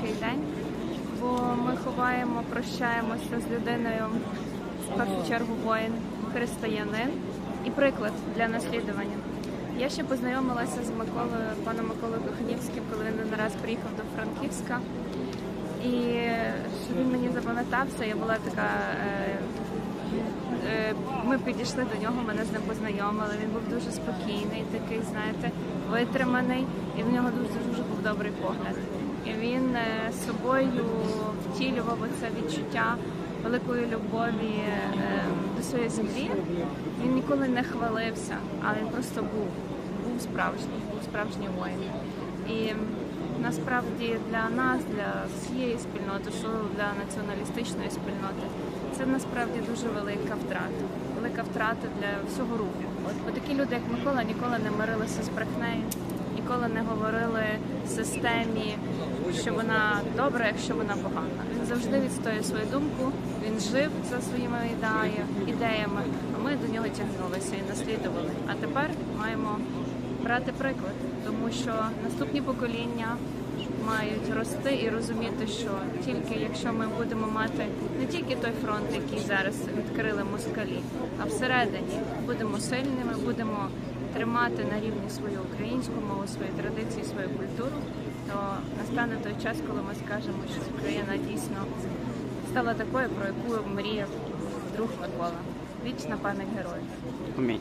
такий день, бо ми ховаємо, прощаємося з людиною в першу чергу воїн, християнин і приклад для наслідування. Я ще познайомилася з Миколою, паном Миколою Коханівським, коли він один приїхав до Франківська. І він мені запам'ятався, я була така. Е, е, ми підійшли до нього, мене з ним познайомили. Він був дуже спокійний, такий, знаєте, витриманий, і в нього дуже дуже був добрий погляд. І він е, собою втілював оце відчуття великої любові е, до своєї землі. Він ніколи не хвалився, але він просто був, був справжній, був справжній воїн. І насправді для нас, для всієї спільноти, що для націоналістичної спільноти, це насправді дуже велика втрата. Велика втрата для всього руху. Бо такі люди, як Микола, ніколи не мирилися з брехнею, ніколи не говорили системі, що вона добра, якщо вона погана. Він завжди відстоює свою думку, він жив за своїми ідея- ідеями, а ми до нього тягнулися і наслідували. А тепер маємо брати приклад, тому що наступні покоління мають рости і розуміти, що тільки якщо ми будемо мати не тільки той фронт, який зараз відкрили москалі, а всередині будемо сильними, будемо тримати на рівні свою українську мову, свої традиції, свою культуру, то настане той час, коли ми скажемо, що Україна дійсно стала такою, про яку мріяв друг Микола. Вічна пам'ять героїв. Амінь.